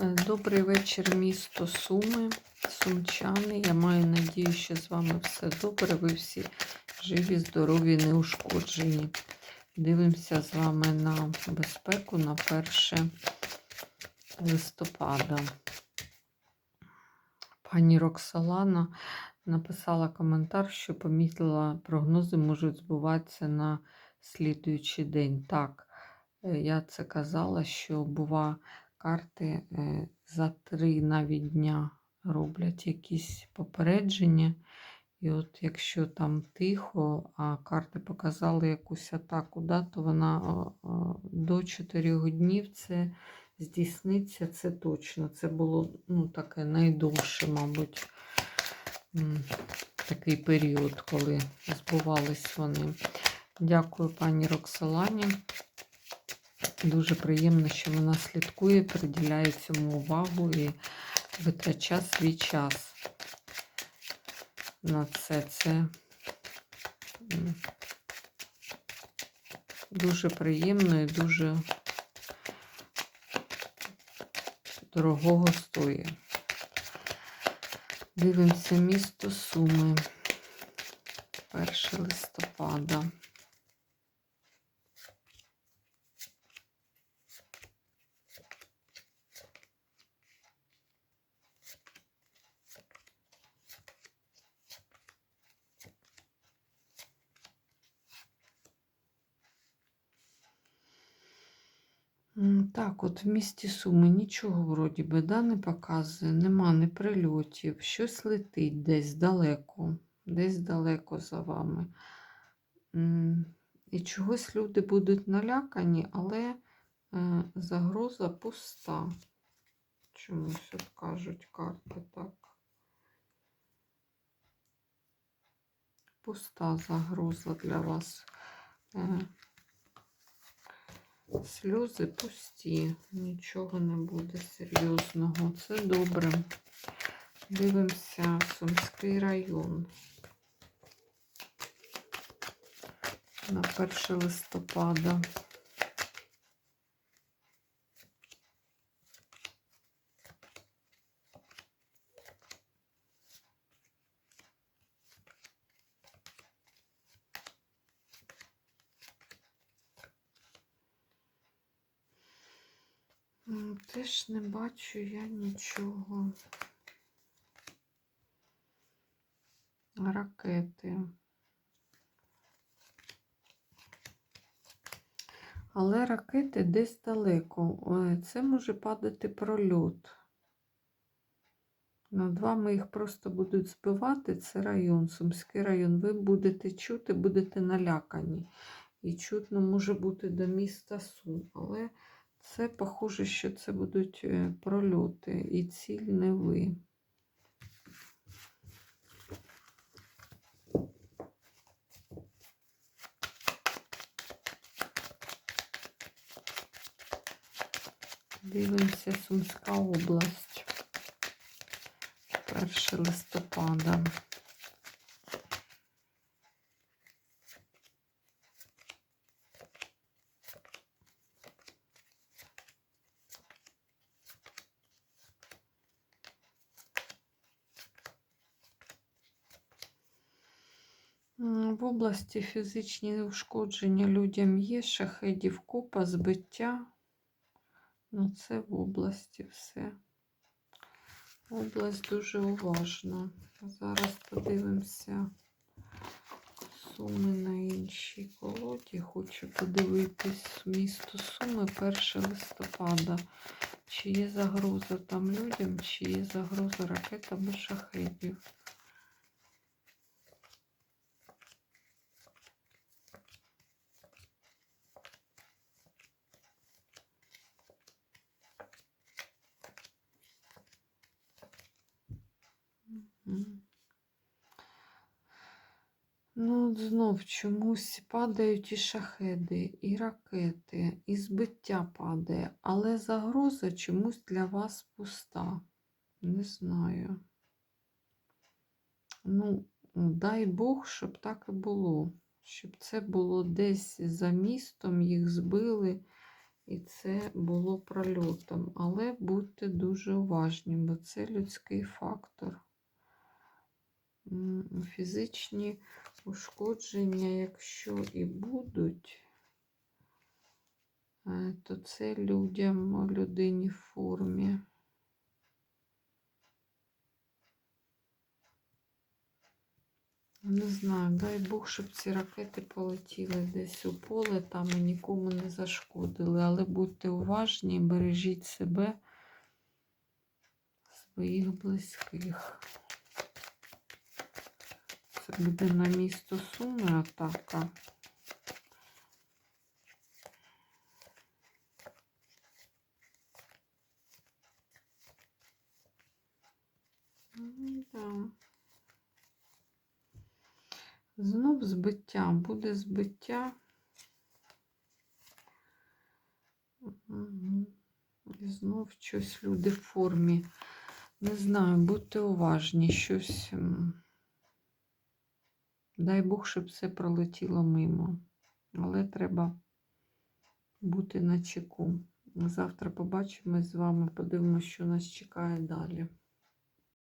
Е, Добрий вечір, місто Суми, Сумчани. Я маю надію, що з вами все добре. Ви всі живі, здорові, неушкоджені. Дивимося з вами на безпеку на 1 листопада. Пані Роксолана написала коментар, що помітила, прогнози можуть збуватися на слідуючий день. Так, е, я це казала, що бува карти е, за три навіть дня роблять якісь попередження. І от якщо там тихо, а карти показали якусь атаку, да, то вона до 4 днів це здійсниться, це точно. Це було ну, таке найдовше, мабуть, такий період, коли збувались вони. Дякую пані Роксолані. Дуже приємно, що вона слідкує, приділяє цьому увагу і витрачає свій час на це. Це дуже приємно і дуже дорогого стоїть. Дивимося місто Суми. 1 листопада. Так, от в місті Суми нічого вроді би да, не показує, нема ні прильотів, щось летить десь далеко, десь далеко за вами. І чогось люди будуть налякані, але е, загроза пуста. Чомусь от кажуть карти так. Пуста загроза для вас. Сльози пусті, нічого не буде серйозного. Це добре. Дивимося Сумський район. На 1 листопада. Теж не бачу я нічого. Ракети. Але ракети десь далеко. Це може падати прольот. Над вами їх просто будуть збивати. Це район, Сумський район. Ви будете чути, будете налякані. І чутно може бути до міста Сум. Але це похоже, що це будуть е, прольоти. І ціль не ви. Дивимося Сумська область. 1 листопада. В області фізичні ушкодження людям є, шахедів купа, збиття. Ну, це в області все. Область дуже уважна. Зараз подивимося суми на іншій колоді. Хочу подивитись місто Суми 1 листопада. Чи є загроза там людям, чи є загроза ракетами шахедів. От знов чомусь падають і шахеди, і ракети, і збиття падає, але загроза чомусь для вас пуста. Не знаю. Ну, дай Бог, щоб так і було. Щоб це було десь за містом, їх збили, і це було прольотом. Але будьте дуже уважні, бо це людський фактор. Фізичні ушкодження, якщо і будуть, е, то це людям, людині в формі. Не знаю, дай Бог, щоб ці ракети полетіли десь у поле там і нікому не зашкодили. Але будьте уважні, бережіть себе, своїх близьких. Це буде на місто Суми атака. Да. Знов збиття, буде збиття. І знов щось люди в формі. Не знаю, будьте уважні, щось. Дай Бог, щоб все пролетіло мимо. Але треба бути на чеку. Завтра побачимось з вами, подивимося, що нас чекає далі.